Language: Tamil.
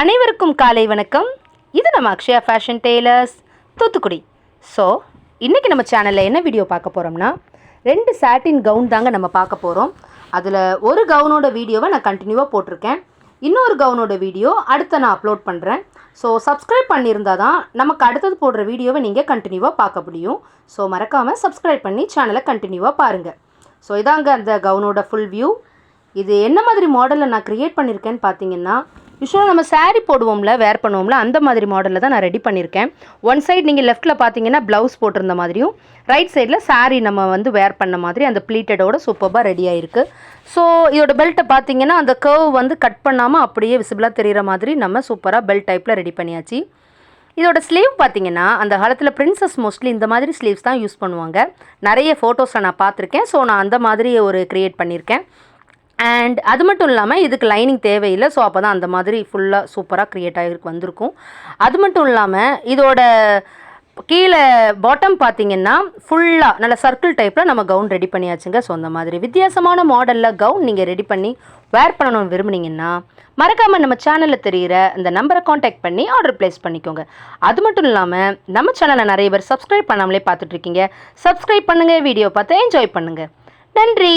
அனைவருக்கும் காலை வணக்கம். இது நம்ம Akshaya fashion tailors Thoothukudi. So இன்றைக்கி நம்ம சேனலில் என்ன வீடியோ பார்க்க போகிறோம்னா ரெண்டு சாட்டின் கவுன் தாங்க நம்ம பார்க்க போகிறோம் அதில் ஒரு கவுனோட வீடியோவை நான் கண்டினியூவாக போட்டிருக்கேன். இன்னொரு கவுனோட வீடியோ அடுத்த நான் அப்லோட் பண்ணுறேன் ஸோ சப்ஸ்கிரைப் பண்ணியிருந்தால் தான் நமக்கு அடுத்தது போடுற வீடியோவை நீங்கள் கண்டினியூவாக பார்க்க முடியும். ஸோ மறக்காமல் சப்ஸ்கிரைப் பண்ணி சேனலை கண்டினியூவாக பாருங்கள் ஸோ இதாங்க அந்த கவுனோட ஃபுல் வியூ இது என்ன மாதிரி மாடலில் நான் க்ரியேட் பண்ணியிருக்கேன்னு பார்த்தீங்கன்னா யூஸ்வலாக நம்ம சாரீ போடுவோம்ல வேர் பண்ணுவோம்ல அந்த மாதிரி மாடலில் தான் நான் ரெடி பண்ணியிருக்கேன் ஒன் சைடு நீங்கள் லெஃப்ட்டில் பார்த்தீங்கன்னா ப்ளவுஸ் போட்டிருந்த மாதிரியும் ரைட் சைடில் சாரீ நம்ம வந்து வேர் பண்ண மாதிரி அந்த ப்ளீட்டடோட சூப்பராக ரெடி ஆகிருக்கு ஸோ இதோட பெல்ட்டை பார்த்தீங்கன்னா அந்த கர்வ் வந்து கட் பண்ணாமல் அப்படியே விசிபிளாக தெரிகிற மாதிரி நம்ம சூப்பராக பெல்ட் டைப்பில் ரெடி பண்ணியாச்சு. இதோட ஸ்லீவ் பார்த்தீங்கன்னா அந்த காலத்தில் பிரின்சஸ் மோஸ்ட்லி இந்த மாதிரி ஸ்லீவ்ஸ் தான் யூஸ் பண்ணுவாங்க. நிறைய ஃபோட்டோஸை நான் பார்த்துருக்கேன் ஸோ நான் அந்த மாதிரி ஒரு க்ரியேட் பண்ணியிருக்கேன் அண்ட் அது மட்டும் இல்லாமல் இதுக்கு லைனிங் தேவையில்லை. ஸோ அப்போ தான் அந்த மாதிரி ஃபுல்லாக சூப்பராக க்ரியேட் ஆகிருக்கு வந்திருக்கும். அது மட்டும் இல்லாமல் இதோட கீழே பாட்டம் பார்த்தீங்கன்னா ஃபுல்லாக நல்ல சர்க்கிள் டைப்பில் நம்ம கவுன் ரெடி பண்ணியாச்சுங்க. ஸோ அந்த மாதிரி வித்தியாசமான மாடலில் கவுன் நீங்கள் ரெடி பண்ணி வேர் பண்ணணும்னு விரும்புனீங்கன்னா மறக்காமல் நம்ம சேனலில் தெரிகிற இந்த நம்பரை காண்டாக்ட் பண்ணி ஆர்டர் ப்ளேஸ் பண்ணிக்கோங்க. அது மட்டும் இல்லாமல் நம்ம சேனலை நிறைய பேர் சப்ஸ்கிரைப் பண்ணாமலே பார்த்துட்ருக்கீங்க சப்ஸ்கிரைப் பண்ணுங்கள் வீடியோ பார்த்து என்ஜாய் பண்ணுங்கள் நன்றி!